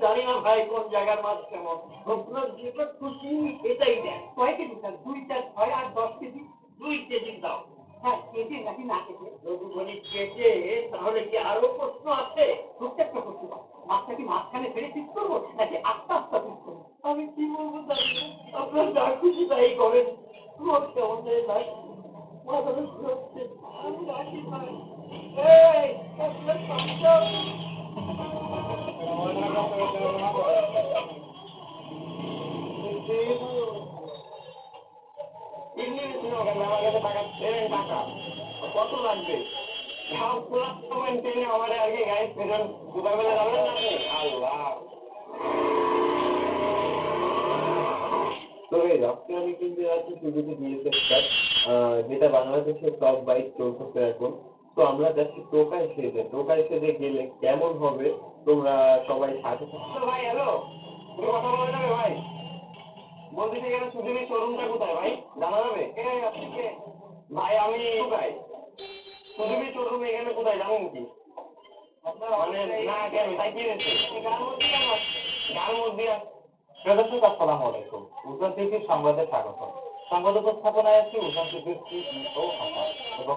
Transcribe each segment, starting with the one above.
জানি না ভাই কোন জায়গার মাছ কেমন। আপনার যেটা খুশি এটাই দেন। কয় কেজি স্যার? দুই চার ছয় আর দশ কেজি? দুই কেজি দাও। হ্যাঁ কেটে নাকি না কেটে বলি কেটে তাহলে কি আরও প্রশ্ন আছে? প্রত্যেকটা প্রশ্ন। মাছটা কি মাঝখানে ফেলে পিস করব নাকি আস্তে আস্তে পিস করব? আমি কি বলব না। আপনার যা খুশি তাই করেন। রোদ কেমন যায়। আমি রাখি ভাই। এই আপনার কত লাগবে সময় ট্রেনে আমার আর কি গাড়ির পেছন কোথায় ফেলে যাবেন না আপনি আল্লাহ তো এই আজকে আমি কিন্তু যেটা বাংলাদেশের টপ বাইক চলতেছে এখন তো আমরা যাচ্ছি টোকাই সেজে টোকাই সেজে গেলে কেমন হবে? তোমরা সবাই সাথে ভাই হ্যালো। তুমি কথা বলা যাবে ভাই? বলছি এখানে সুজুকি শোরুমটা কোথায় ভাই? জানা যাবে? আপনি? ভাই আমি কোথায় সুজুকি শোরুম এখানে কোথায় জানেন কি মানে না কেন তাই কি হয়েছে? গার মধ্যে কেন মধ্যে আসসালামু আলাইকুম। টিভির সংবাদে স্বাগত সংবাদ উপস্থাপনায় আছি টিভির সিইও হাসান এবং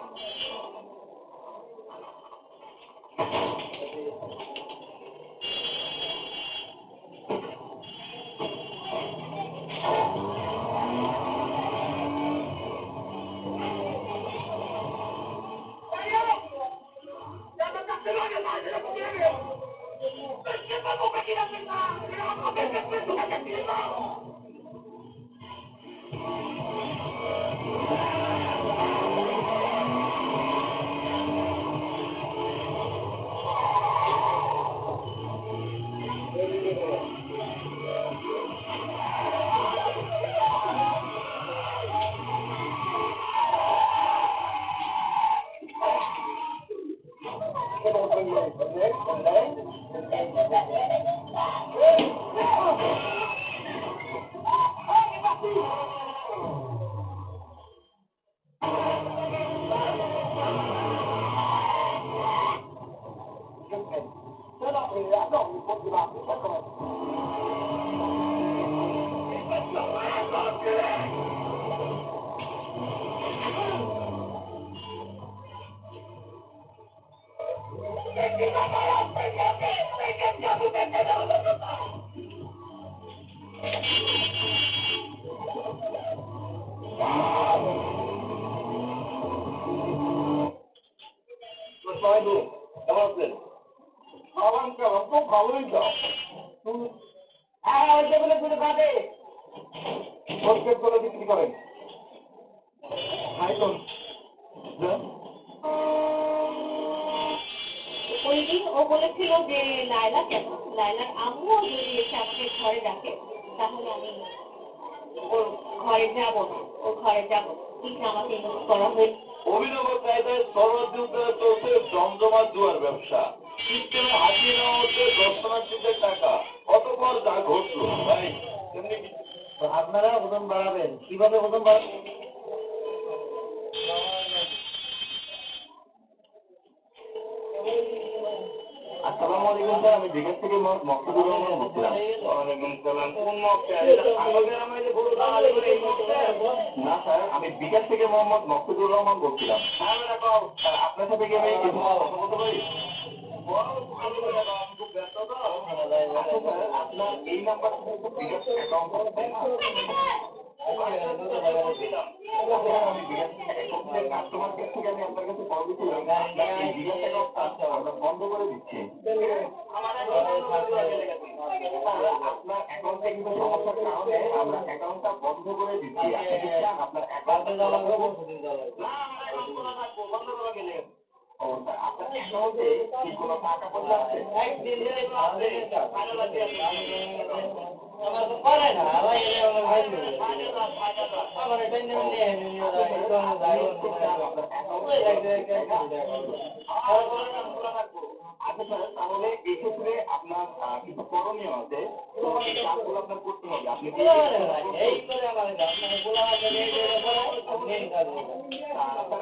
¡Queremos que se আপু কেমন আছেন খাবার কেমন খুব ভালোই যাও হ্যাঁ ওই টেবিলে দুটো কাটে প্রত্যেক করে বিক্রি করেন। আইটম ওই দিন ও বলেছিল যে লায়লা কেন? লায়লার আম্মুও যদি এসে আমাকে ঘরে ডাকে তাহলে আমি ওর ঘরে যাব না। ওর ঘরে যাব। কিন্তু আমাকে ইনভেস্ট করা হয়েছে। অভিনব কায়দায় চলছে জুয়ার ব্যবসা। সিস্টেমে হাতিয়ে নেওয়া হচ্ছে দর্শনার্থীদের টাকা। অতপর যা ঘটলো ভাই আপনারা ওজন বাড়াবেন। কীভাবে ওজন বাড়াবেন? আসসালামু আলাইকুম স্যার। আমি বিকাশ থেকে মকসুদুর রহমান বলছিলাম। ওয়ালাইকুম সালাম কোন মকসে না স্যার আমি বিকাশ থেকে মোহাম্মদ মকসুদুর রহমান বলছিলাম। হ্যাঁ স্যার আপনার সাথে কি আমি কিছু কথা বলতে পারি? আপনার এই নাম্বার থেকে তো বিকাশ অ্যাকাউন্ট আছে না? আমি বিকাশ অ্যাকাউন্টের কাস্টমার কেয়ার থেকে আমি আপনার কাছে কল দিয়েছিলাম আপনার এই বিকাশ অ্যাকাউন্টটা আমরা বন্ধ করে দিচ্ছি। আপনার অ্যাকাউন্টে কিন্তু সমস্যার কারণে আমরা অ্যাকাউন্টটা বন্ধ করে দিচ্ছি আপনি কি চান আপনার অ্যাকাউন্টে না আমার অ্যাকাউন্ট খোলা থাকব বন্ধ করা গেলে ও স্যার আপনার অ্যাকাউন্টে কি কোনো টাকা পয়সা আছে আমার তো করে না আমার এটা আমার ভাই আমার এটা নিয়ে নিয়ে নিয়ে আপনার অ্যাকাউন্টে আচ্ছা স্যার তাহলে এক্ষেত্রে আপনার আহ, কিছু করণীয় আছে। তো এই কাজগুলো আপনার করতে হবে। আপনি কি এই করে আমার গ্রাম মানে বলা হয়। যে এই যে বলা মেন কাজ স্যার আপনার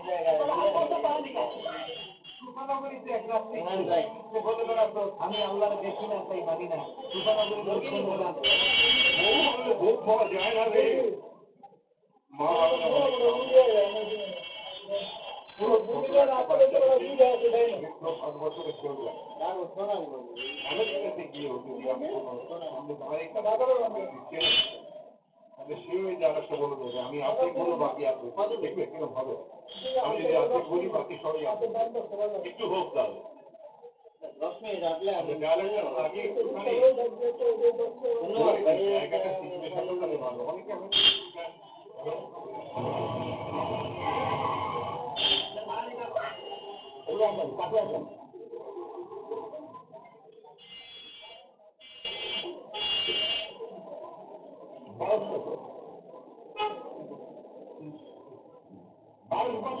আমি আল্লাহর দেখি না তাই মানি না ভোগ পাওয়া যায় না রে মা আমি আপনি বলো বাকি আপনি দেখবে কীরকম হবে। আমি যদি আপনি বলি, বাকি সবাই আপনি একটু হোক তাহলে রাখলে আমি ডায়ালেকশন আগে একটুখানি ধন্যবাদ ভাই জায়গাটা সিচুয়েশন করলে ভালো অনেকে আমি কাছে আসেন বয়স কত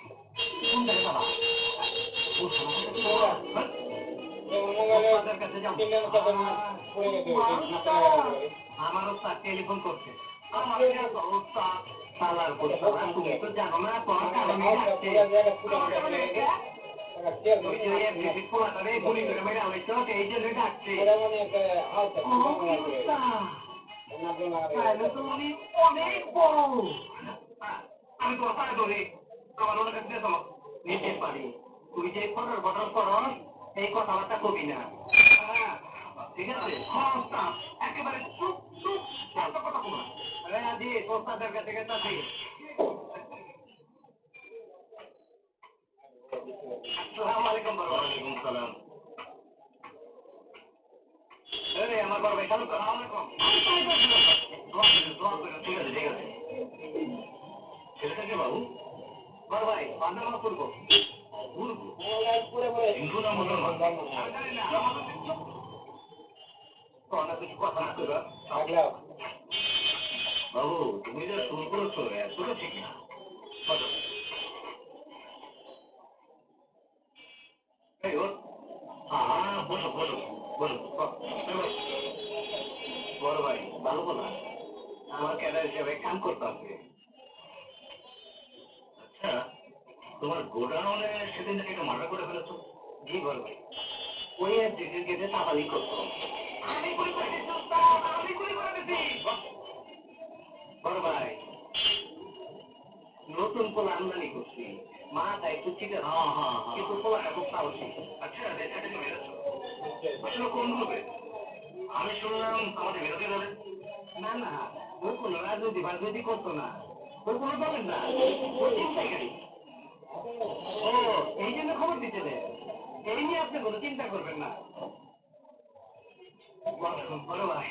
কোন জায়গায় যাবা ও ওস্তাদের কাছে যাব আমার ওস্তাদ টেলিফোন করছে তুমি তোমার এই জন্য ডাকছে ধরি ওনার কাছে চলো নিতে পারি তুই যে ফটোর ফটোর করস এই কথাবার্তা কবি না। হ্যাঁ, ঠিক আছে? হস্তা একেবারে চুপ চুপ এত কথা কবো না। আরে আজি কাছে গেছে আছি আসসালামু আলাইকুম বড় ওয়ালাইকুম সালাম এই আমার বড় ভাই সালাম আলাইকুম। দোয়া করো, দোয়া করো, ঠিক আছে ঠিক আছে? বাবু? বাবু তুমি যে শুরু করেছ এতটা ঠিক না। বলো। হ্যাঁ বলো বলো বলো। বড় ভাই ভালো বলা আমার ক্যাডার হিসেবে কাম করতে হবে। আচ্ছা তোমার গোডাউনে সেদিন একটা মার্ডার করে ফেলেছো? জি বড় ভাই ওই এক দিদির গেটে তাপালি করতো আমি গুলি করে দিয়েছি উস্তাদ, আমি গুলি করে দিয়েছি বড় ভাই নতুন পোলা আমদানি করছি। মাথা একটু ঠিক আছে হ্যাঁ হ্যাঁ। কিন্তু পোলাটা খুব সাহসী। আচ্ছা এটাকে মেরেছো? আসলে কোন গ্রুপে আমি শুনলাম আমাদের বিরোধী দলে না না ওই কোনো রাজনীতি রাজনীতি করতো না। ওই কোনো না? ওই চিন্তাকারী ও এই জন্য খবর দিচ্ছেন এই নিয়ে আপনি কোনো চিন্তা করবেন না। বড় ভাই।